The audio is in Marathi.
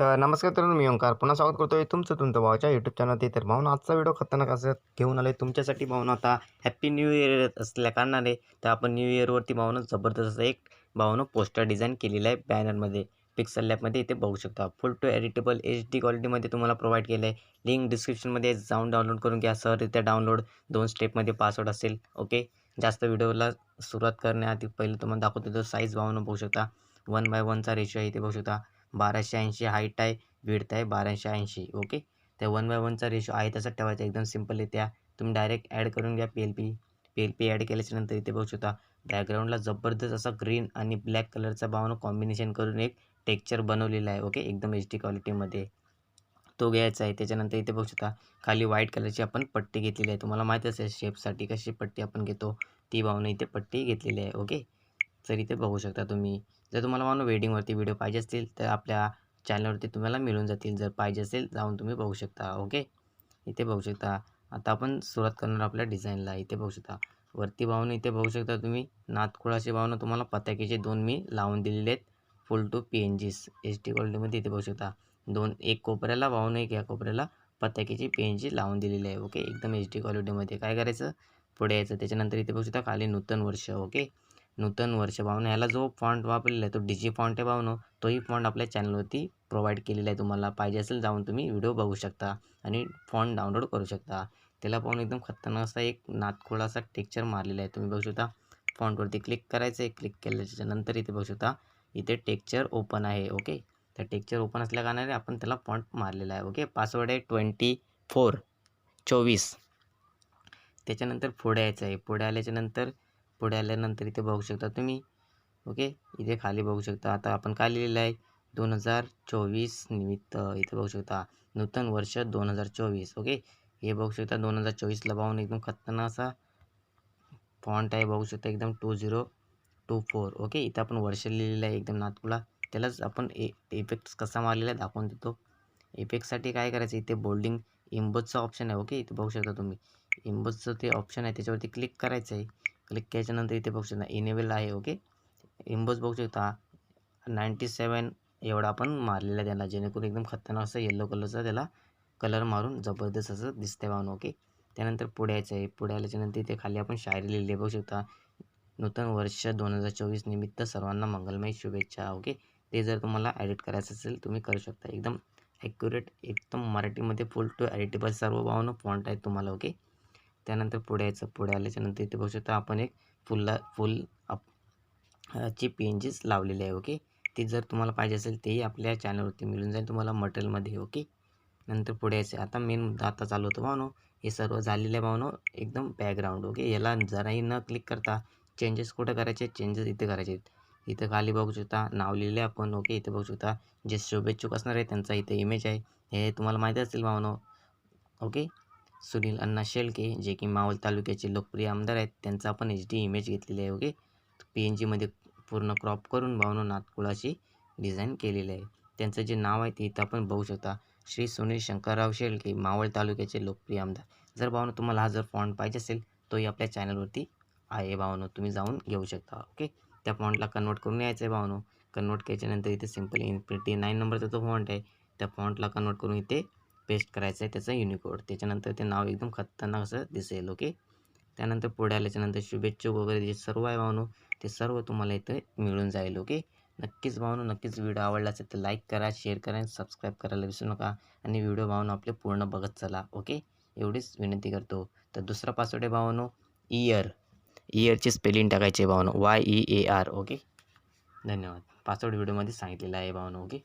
तर नमस्कार तर मी ओंकार पुन्हा स्वागत करतो आहे तुमचं तुमचं भावाच्या यूट्यूब चॅनलवरती तर भाऊन आजचा व्हिडिओ खतरनाक असं घेऊन आलो आहे तुमच्यासाठी भाऊन आता हॅप्पी न्यू इयर असल्या कारणाने तर आपण न्यू इयरवरती भाऊनं जबरदस्त असं एक भाऊनं पोस्टर डिझाईन केलेलं आहे बॅनरमध्ये पिक्सल लॅबमध्ये इथे बघू शकता. Full to editable H D क्वालिटीमध्ये तुम्हाला प्रोव्हाइड केलं आहे लिंक डिस्क्रिप्शनमध्ये जाऊन डाउनलोड करून घ्या. सहजरित्या डाउनलोड दोन स्टेपमध्ये पासवर्ड असेल ओके जास्त व्हिडिओला सुरुवात करण्याआधी पहिले तुम्हाला दाखवतो तो साईज भावनं बघू शकता. वन बाय वनचा रेशो आहे इथे बघू शकता. बाराशे ऐंशी हाईट आहे विड्थ आहे बाराशे ऐंशी ओके त्या वन बाय वनचा रेशो आहे तसा ठेवायचा एकदम सिंपल आहे तुम्ही डायरेक्ट ॲड करून घ्या P L P P L P add केल्याच्यानंतर इथे बघू शकता बॅकग्राऊंडला जबरदस्त असा ग्रीन आणि ब्लॅक कलरचा भावनं कॉम्बिनेशन करून एक टेक्चर बनवलेला आहे ओके एकदम एच डी क्वालिटीमध्ये तो घ्यायचा आहे त्याच्यानंतर इथे बघू शकता खाली व्हाईट कलरची आपण पट्टी घेतलेली आहे. तुम्हाला माहीत असेल शेपसाठी कशी पट्टी आपण घेतो ती भावनं इथे पट्टी घेतलेली आहे ओके तर इथे बघू शकता तुम्ही जर तुम्हाला मानू वेडिंगवरती व्हिडिओ पाहिजे असतील तर आपल्या चॅनलवरती तुम्हाला मिळून जातील जर पाहिजे असेल जाऊन तुम्ही बघू शकता ओके? इथे बघू शकता आता आपण सुरुवात करणार आपल्या डिझाईनला इथे बघू शकता. वरती भावनं इथे बघू शकता तुम्ही नाथखोळाची भावनं तुम्हाला पताकीचे दोन मी लावून दिलेले आहेत full to P N Gs H D क्वालिटीमध्ये इथे बघू शकता. दोन एक कोपऱ्याला भावनं एक या कोपऱ्याला पताकीची पी एन जी लावून दिलेली आहे ओके? एकदम एच डी क्वालिटीमध्ये काय करायचं? पुढे यायचं त्याच्यानंतर इथे बघू शकता खाली नूतन वर्ष ओके? नूतन वर्ष भावनं ह्याला जो फॉन्ट वापरलेला आहे तो डिजी फॉन्ट आहे भावनं तोही फॉन्ट आपल्या चॅनलवरती प्रोव्हाइड केलेला आहे. तुम्हाला पाहिजे असेल जाऊन तुम्ही व्हिडिओ बघू शकता आणि फॉन्ट डाउनलोड करू शकता. त्याला पाहून एकदम खतरनाक असा एक नातखोळा असा टेक्चर मारलेला आहे. तुम्ही बघू शकता फॉन्टवरती क्लिक करायचं आहे क्लिक केल्याच्यानंतर इथे बघू शकता इथे टेक्चर ओपन आहे. ओके तर टेक्चर ओपन असल्या कारणाने आपण त्याला फॉन्ट मारलेला आहे. ओके पासवर्ड आहे ट्वेंटी फोर चोवीस. त्याच्यानंतर पुढे यायचं आहे पुढे आल्याच्यानंतर पुढे आल्यानंतर इथे बघू शकता तुम्ही. ओके? इथे खाली बघू शकता. आता आपण काय लिहिलेलं आहे? दोन हजार चोवीस निमित्त इथे बघू शकता. नूतन वर्ष दोन हजार चोवीस. ओके? हे बघू शकता दोन हजार चोवीसला पाहून एकदम खतरनाक असा फॉन्ट आहे. बघू शकता एकदम two zero two four okay? इथं आपण वर्ष लिहिलेलं आहे एकदम नागपूरला त्यालाच आपण ए इफेक्ट्स कसा मारलेला आहे दाखवून देतो. इफेक्टसाठी काय करायचं? इथे बोल्डिंग इम्बोजचं ऑप्शन आहे. ओके? इथे बघू शकता तुम्ही. इम्बोजचं ते ऑप्शन आहे. त्याच्यावरती क्लिक करायचं आहे क्लिक केल्याच्यानंतर इथे बघू शकता इनेबल आहे ओके इम्बोज बघू शकता नाईंटी सेवन एवढा आपण मारलेला आहे त्याला जेणेकरून एकदम खतरनाक असं येल्लो कलरचा त्याला कलर मारून जबरदस्त असं दिसते पाहून ओके त्यानंतर पुढे यायचं आहे पुढे आल्याच्यानंतर इथे खाली आपण शायरी लिहिली बघू शकता. नूतन वर्ष दोन हजार चोवीस निमित्त सर्वांना मंगलमय शुभेच्छा ओके ते जर तुम्हाला ॲडिट करायचं असेल तुम्ही करू शकता. एकदम ॲक्युरेट एकदम मराठीमध्ये फुल टू ॲडिटेबल सर्व भावनं फॉन्ट आहेत तुम्हाला ओके त्यानंतर पुढे यायचं. पुढे आल्याच्यानंतर इथे बघू शकता आपण एक फुलला फुल ची पी लावलेली आहे ओके? ती जर तुम्हाला पाहिजे असेल तेही आपल्या चॅनलवरती मिळून जाईल तुम्हाला मटेरियलमध्ये ओके? नंतर पुढे यायचं. आता मेन मुद्दा आता चालू होतं भावनो. हे सर्व झालेलं आहे भावनो एकदम बॅकग्राऊंड ओके? याला जराही न क्लिक करता चेंजेस कुठं करायचे? चेंजेस इथे करायचे. इथं खाली बघू शकता नाव लिहिले आपण ओके? इथे बघू शकता जे शुभेच्छुक असणार आहे त्यांचा इथे इमेज आहे. हे तुम्हाला माहिती असेल भावनो ओके? सुनील अण्णा शेळके जे की मावळ तालुक्याचे लोकप्रिय आमदार आहेत त्यांचा आपण एच डी इमेज घेतलेली आहे ओके? पी एन जीमध्ये पूर्ण क्रॉप करून भावनं नातकुळाची डिझाईन केलेली आहे. त्यांचं जे नाव आहे ते इथं आपण बघू शकता. श्री सुनील शंकरराव शेळके मावळ तालुक्याचे लोकप्रिय आमदार. जर भावनं तुम्हाला हा जर फॉन्ट पाहिजे असेल तोही आपल्या चॅनलवरती आहे भावनो. तुम्ही जाऊन घेऊ शकता ओके? त्या फॉन्टला कन्वर्ट करून यायचं आहे भावनो. कन्वर्ट केल्याच्यानंतर इथे सिंपल इन्फिनिटी नाईन नंबरचा जो फॉन्ट आहे त्या फॉन्टला कन्वर्ट करून इथे पेस्ट करायचं आहे त्याचा युनिकोड त्याच्यानंतर ते नाव एकदम खतरनाक असं दिसेल ओके त्यानंतर पुढे आल्याच्यानंतर शुभेच्छुक वगैरे जे सर्व आहे भावनो ते सर्व तुम्हाला इथे मिळून जाईल ओके नक्कीच भावनो नक्कीच व्हिडिओ आवडला असेल तर लाईक करा शेअर करा आणि सबस्क्राईब करायला विसरू नका. आणि व्हिडिओ भावनो आपले पूर्ण बघत चला ओके एवढीच विनंती करतो. तर दुसरा पासवर्ड आहे भावनो इयर इयरची स्पेलिंग टाकायची आहे भावनो Y E A R okay धन्यवाद. पासवर्ड व्हिडिओमध्ये सांगितलेला आहे भावनो ओके